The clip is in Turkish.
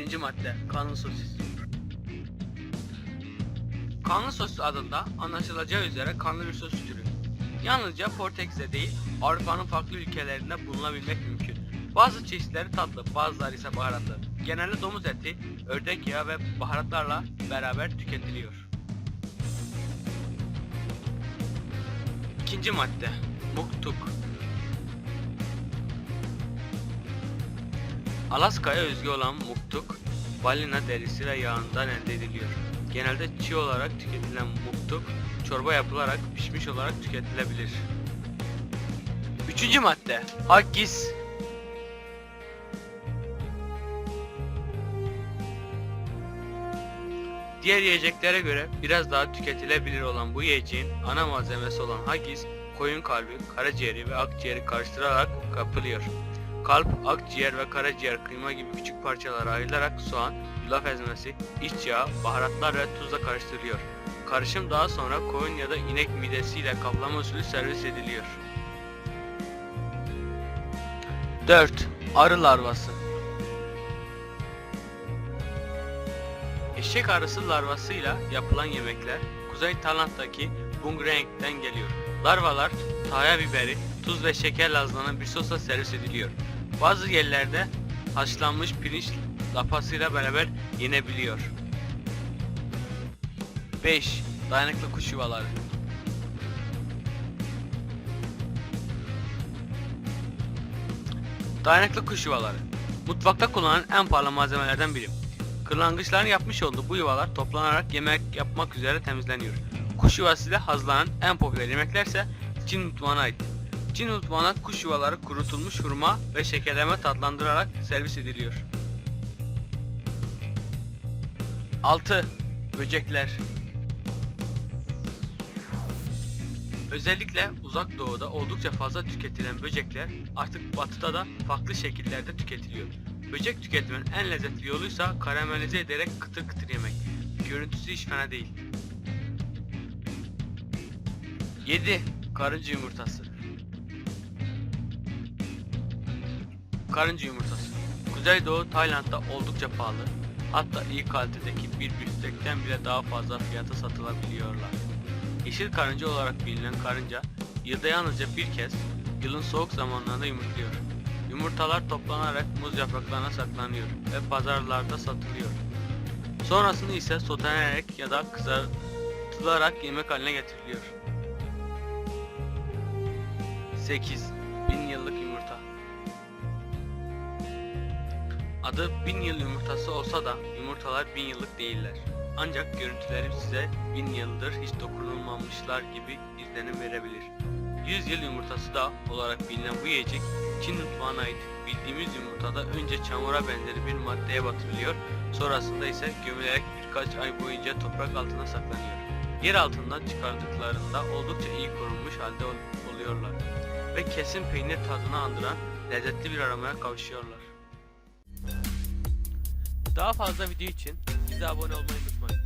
Birinci madde kanlı sosis. Kanlı sosis adında anlaşılacağı üzere kanlı bir sosis türü. Yalnızca Portekiz'de değil Avrupa'nın farklı ülkelerinde bulunabilmek mümkün. Bazı çeşitleri tatlı, bazıları ise baharatlı. Genelde domuz eti, ördek yağı ve baharatlarla beraber tüketiliyor. İkinci madde Muktuk Alaska'ya özgü olan muktuk, balina derisi ve yağından elde ediliyor. Genelde çiğ olarak tüketilen muktuk, çorba yapılarak pişmiş olarak tüketilebilir. Üçüncü madde, haggis. Diğer yiyeceklere göre biraz daha tüketilebilir olan bu yiyeceğin ana malzemesi olan haggis, koyun kalbi, karaciğeri ve akciğeri karıştırarak kapılıyor. Kalp, akciğer ve karaciğer kıyma gibi küçük parçalara ayrılarak soğan, yulaf ezmesi, iç yağı, baharatlar ve tuzla karıştırılıyor. Karışım daha sonra koyun ya da inek midesiyle kaplama usulü servis ediliyor. 4. Arı larvası Eşek arısı larvasıyla yapılan yemekler Kuzey Tayland'daki Bungreng'den geliyor. Larvalar taya biberi, tuz ve şekerle hazırlanan bir sosla servis ediliyor. Bazı yerlerde haşlanmış pirinç lapasıyla beraber yenebiliyor. 5. Dayanıklı kuş yuvaları Dayanıklı kuş yuvaları Mutfakta kullanılan en pahalı malzemelerden biri. Kırlangıçların yapmış olduğu bu yuvalar toplanarak yemek yapmak üzere temizleniyor. Kuş yuvasıyla hazırlanan en popüler yemekler ise Çin mutfağına ait. Çin mutfağına kuş yuvaları kurutulmuş hurma ve şekerleme tatlandırarak servis ediliyor. 6. Böcekler Özellikle uzak doğuda oldukça fazla tüketilen böcekler artık batıda da farklı şekillerde tüketiliyor. Böcek tüketimin en lezzetli yoluysa karamelize ederek kıtır kıtır yemek. Görüntüsü hiç fena değil. 7. Karınca yumurtası Karınca yumurtası Kuzeydoğu Tayland'da oldukça pahalı. Hatta iyi kalitedeki bir büftekten bile daha fazla fiyata satılabiliyorlar. Yeşil karınca olarak bilinen karınca yılda yalnızca bir kez yılın soğuk zamanlarında yumurtluyor. Yumurtalar toplanarak muz yapraklarına saklanıyor ve pazarlarda satılıyor. Sonrasında ise sotelenerek ya da kızartılarak yemek haline getiriliyor. 8. Adı bin yıl yumurtası olsa da yumurtalar bin yıllık değiller. Ancak görüntüleri size bin yıldır hiç dokunulmamışlar gibi izlenim verebilir. 100 yıl yumurtası da olarak bilinen bu yiyecek Çin mutfağına ait. Bildiğimiz yumurtada önce çamura benzeri bir maddeye batırılıyor, sonrasında ise gömülerek birkaç ay boyunca toprak altına saklanıyor. Yer altından çıkardıklarında oldukça iyi korunmuş halde ol- oluyorlar ve kesin peynir tadını andıran lezzetli bir aramaya kavuşuyorlar. Daha fazla video için bize abone olmayı unutmayın.